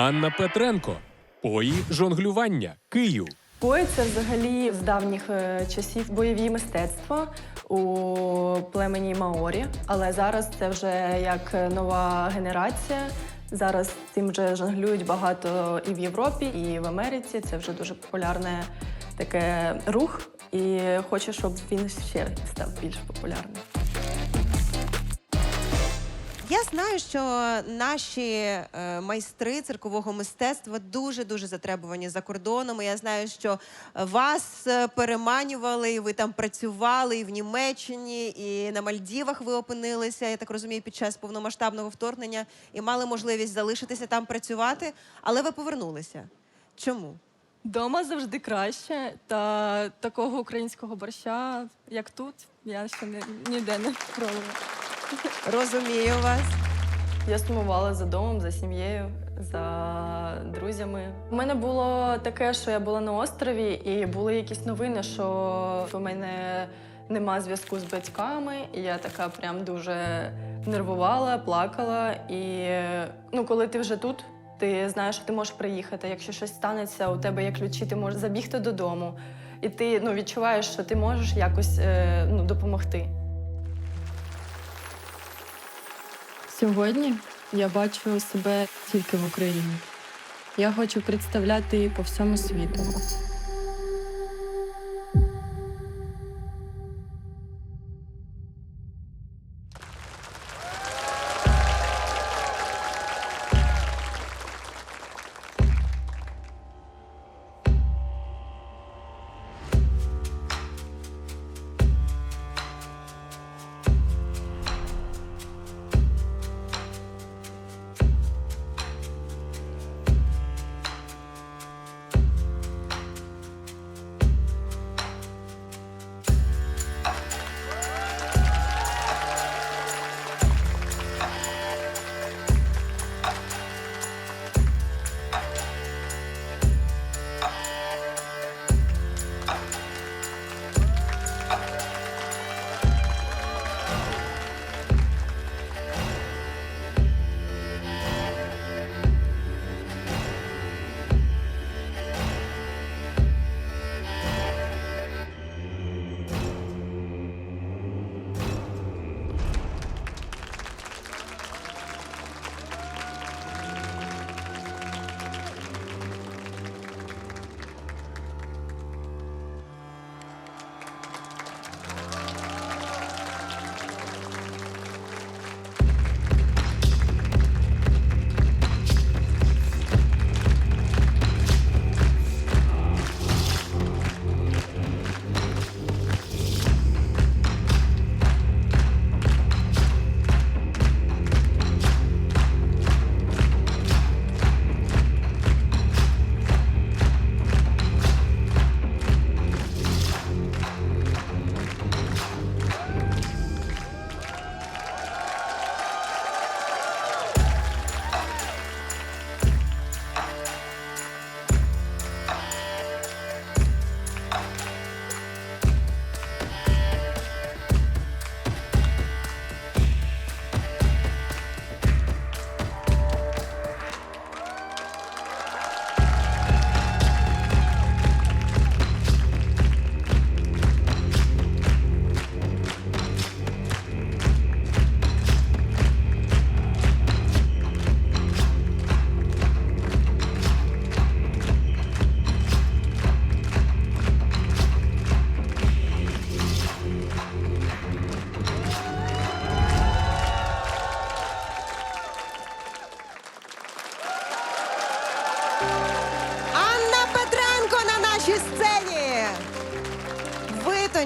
Анна Петренко. Пої жонглювання. Київ. Пой це взагалі з давніх е, часів бойові мистецтва у племені Маорі, але зараз це вже як нова генерація. Зараз цим вже жонглюють багато і в Європі, і в Америці. Це вже дуже популярне таке рух, і хочу, щоб він ще став більш популярним. Я знаю, що наші е, майстри циркового мистецтва дуже дуже затребувані за кордоном. Я знаю, що вас е, переманювали, і ви там працювали і в Німеччині, і на Мальдівах ви опинилися. Я так розумію, під час повномасштабного вторгнення і мали можливість залишитися там працювати, але ви повернулися. Чому? Дома завжди краще, та такого українського борща, як тут, я ще не, ніде не пробувала. Розумію вас. Я сумувала за домом, за сім'єю, за друзями. У мене було таке, що я була на острові, і були якісь новини, що у мене нема зв'язку з батьками. І я така прям дуже нервувала, плакала. І ну, коли ти вже тут, ти знаєш, що ти можеш приїхати. Якщо щось станеться, у тебе є ключі, ти можеш забігти додому. І ти ну, відчуваєш, що ти можеш якось е, ну, допомогти. Сьогодні я бачу себе тільки в Україні. Я хочу представляти її по всьому світу.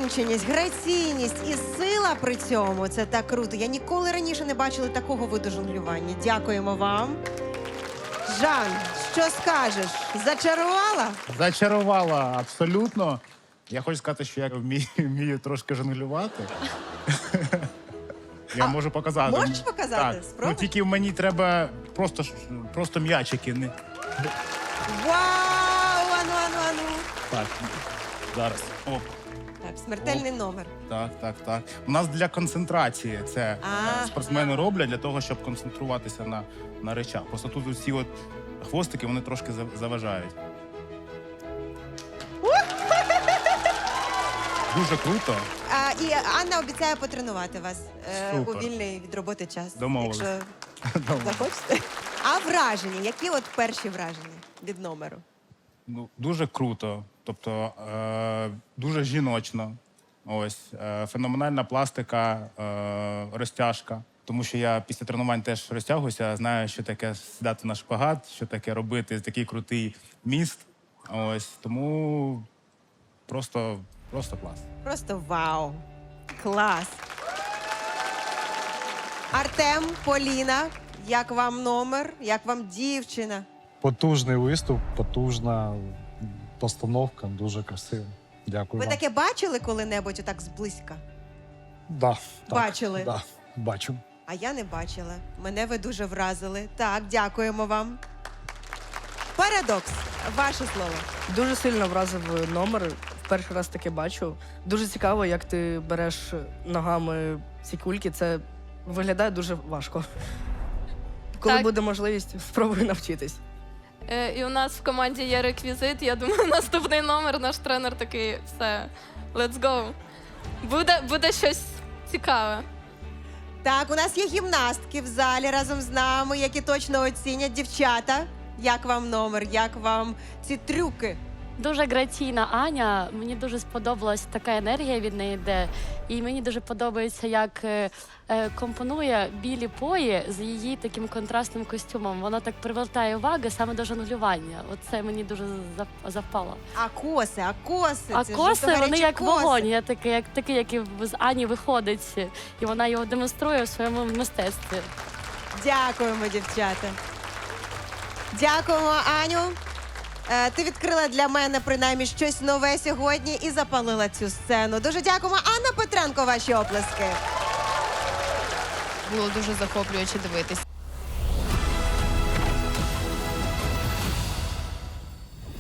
Витонченість, граційність і сила при цьому це так круто. Я ніколи раніше не бачила такого виду жонглювання. Дякуємо вам. Жан, що скажеш? Зачарувала? Зачарувала абсолютно. Я хочу сказати, що я вмію, вмію трошки жонглювати. Я можу показати. можеш показати? Так. Ну, тільки мені треба просто, ж- просто м'ячики. Не... Вау! Ану, ану, ану. Так, зараз. Оп. Так, смертельний номер. Так, так, так. У нас для концентрації це А. е, спортсмени роблять для того, щоб концентруватися на, на речах. Просто тут усі от хвостики вони трошки за- заважають. Дуже круто. А, і Анна обіцяє потренувати вас е, у Супер. вільний від роботи час. Домовились. Якщо захочете. А враження? Які от перші враження від номеру? Ну, дуже круто. Тобто е, дуже жіночно. Ось е, феноменальна пластика, е, розтяжка. Тому що я після тренувань теж розтягуюся, знаю, що таке сідати на шпагат, що таке робити такий крутий міст. Ось тому просто, просто клас. Просто вау! Клас! Артем, Поліна, як вам номер? Як вам дівчина? Потужний виступ, потужна постановка, дуже красиво. Дякую. Ви вам. таке бачили коли-небудь отак зблизька? Да, так, Бачили? Да, бачу. А я не бачила. Мене ви дуже вразили. Так, дякуємо вам. Парадокс. Ваше слово. Дуже сильно вразив номер. В перший раз таке бачу. Дуже цікаво, як ти береш ногами ці кульки. Це виглядає дуже важко. Коли Так. буде можливість, спробую навчитись. Е, і у нас в команді є реквізит. Я думаю, наступний номер наш тренер такий: все, let's go. Буде, буде щось цікаве. Так, у нас є гімнастки в залі разом з нами, які точно оцінять дівчата. Як вам номер? Як вам ці трюки? Дуже граційна Аня. Мені дуже сподобалась така енергія від неї йде. І мені дуже подобається, як е, е, компонує білі пої з її таким контрастним костюмом. Воно так привертає увагу саме до жонглювання. Оце мені дуже зап- запало. А коси, а коси. А це коси вони жовто-гарячі як коси. вогонь. Я такий, як такий, який з Ані виходить, і вона його демонструє в своєму мистецтві. Дякуємо, дівчата. Дякуємо, Аню. Е, Ти відкрила для мене принаймні щось нове сьогодні і запалила цю сцену. Дуже дякуємо, Анна Петренко. Ваші оплески. Було дуже захоплююче дивитись.